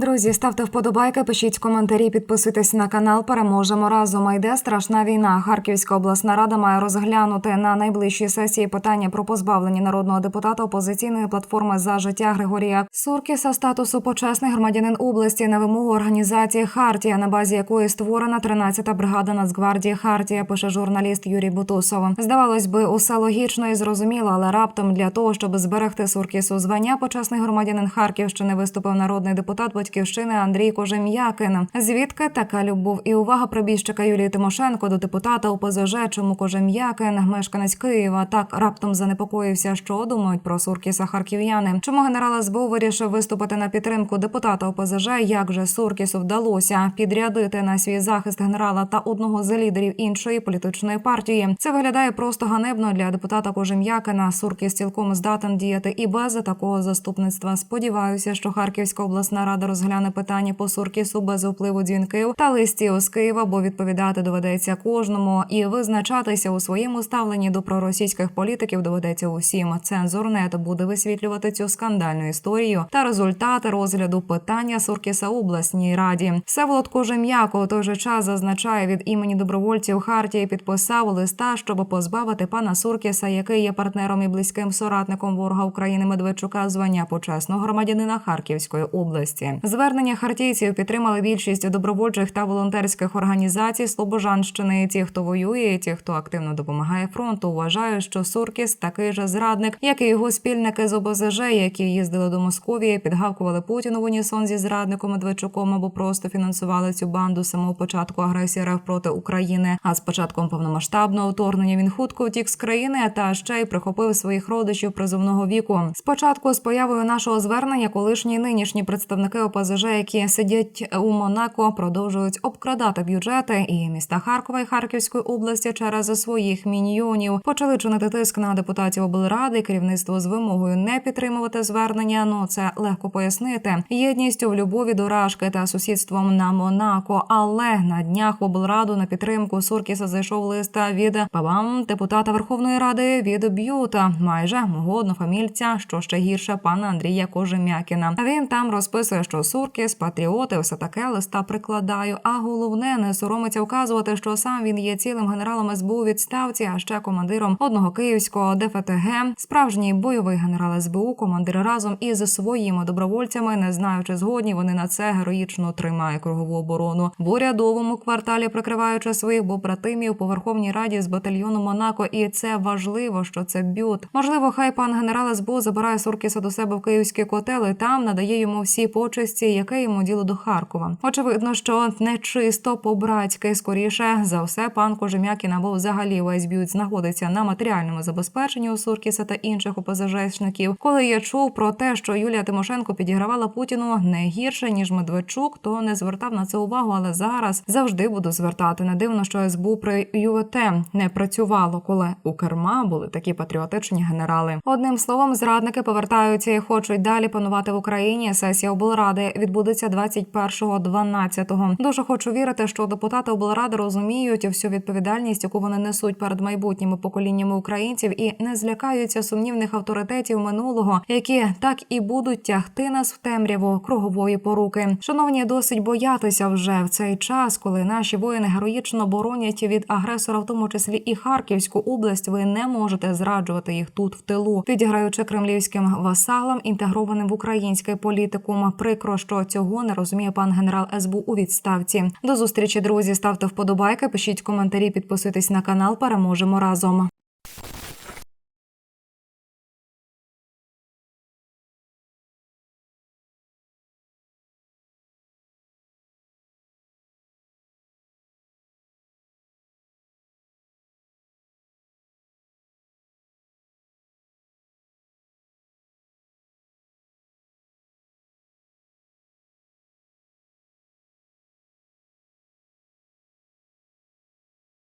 Друзі, ставте вподобайки, пишіть коментарі, підписуйтесь на канал. Переможемо разом. Йде страшна війна. Харківська обласна рада має розглянути на найближчій сесії питання про позбавлення народного депутата опозиційної платформи за життя Григорія Суркіса статусу почесний громадянин області на вимогу організації Хартія, на базі якої створена 13-та бригада Нацгвардії Хартія. Пише журналіст Юрій Бутусов. Здавалось би, усе логічно і зрозуміло, але раптом для того, щоб зберегти Суркісу звання, почесний громадянин Харківщини виступив народний депутат батьківщини Андрій Кожем'якин. Звідки така любов і увага прибіжчика Юлії Тимошенко до депутата ОПЗЖ, чому Кожем'якин, мешканець Києва, так раптом занепокоївся, що думають про Суркіса харків'яни. Чому генерал СБУ вирішив виступити на підтримку депутата ОПЗЖ? Як же Суркісу вдалося підрядити на свій захист генерала та одного з лідерів іншої політичної партії? Це виглядає просто ганебно для депутата Кожем'якина. Суркіс цілком здатен діяти і без такого заступництва. Сподіваюся, що Харківська обласна рада розгляне питання по Суркісу без впливу дзвінків та листів з Києва, бо відповідати доведеться кожному і визначатися у своєму ставленні до проросійських політиків доведеться усім. Цензорнет буде висвітлювати цю скандальну історію та результати розгляду питання Суркіса обласній раді. Всеволод Кожем'яко у той же час зазначає від імені добровольців Хартії підписав листа, щоб позбавити пана Суркіса, який є партнером і близьким соратником ворога України Медведчука, звання почесного громадянина Харківської області. Звернення хартійців підтримали більшість добровольчих та волонтерських організацій Слобожанщини. Ті, хто воює, ті, хто активно допомагає фронту, вважають, що Суркіс такий же зрадник, як і його спільники з ОБЗЖ, які їздили до Московії, підгавкували Путіну в унісон зі зрадником Медведчуком або просто фінансували цю банду з самого початку агресії РФ проти України. А з початком повномасштабного вторгнення він хутко втік з країни та ще й прихопив своїх родичів призовного віку. Спочатку з появою нашого звернення, колишні нинішні представники ОПЗЖ, які сидять у Монако, продовжують обкрадати бюджети і міста Харкова і Харківської області через своїх міньйонів. Почали чинити тиск на депутатів облради, керівництво з вимогою не підтримувати звернення. Ну це легко пояснити. Єдністю в любові до Рашки та сусідством на Монако. Але на днях в облраду на підтримку Суркіса зайшов листа від пабам депутата Верховної Ради від Б'юта, майже мого однофамільця, що ще гірше пана Андрія Кожем'якіна. Він там розписує, що Суркіс, патріоти, все таке листа прикладаю. А головне не соромиться вказувати, що сам він є цілим генералом СБУ відставці, а ще командиром одного київського ДФТГ. Справжній бойовий генерал СБУ, командир разом із своїми добровольцями, не знаю, чи згодні вони на це героїчно тримає кругову оборону в урядовому кварталі, прикриваючи своїх побратимів по Верховній Раді з батальйону Монако. І це важливо, що це бют. Можливо, хай пан генерал СБУ забирає Суркіса до себе в київський котел і там надає йому всі почесті, яке йому діло до Харкова. Очевидно, що не чисто по-братськи, скоріше за все, пан Кожем'якін або взагалі весь б'ють знаходиться на матеріальному забезпеченні у Суркіса та інших ОПЗЖшників. Коли я чув про те, що Юлія Тимошенко підігравала Путіну не гірше ніж Медведчук, то не звертав на це увагу. Але зараз завжди буду звертати. Не дивно, що СБУ при ЮВТ не працювало, коли у керма були такі патріотичні генерали. Одним словом, зрадники повертаються і хочуть далі панувати в Україні. Сесія облради відбудеться 21.12. Дуже хочу вірити, що депутати облради розуміють всю відповідальність, яку вони несуть перед майбутніми поколіннями українців, і не злякаються сумнівних авторитетів минулого, які так і будуть тягти нас в темряву кругової поруки. Шановні, досить боятися вже в цей час, коли наші воїни героїчно боронять від агресора, в тому числі і Харківську область. Ви не можете зраджувати їх тут в тилу, підіграючи кремлівським васалам, інтегрованим в український політикум. Прикро, що цього не розуміє пан генерал СБУ у відставці. До зустрічі, друзі. Ставте вподобайки, пишіть коментарі, підписуйтесь на канал. Переможемо разом.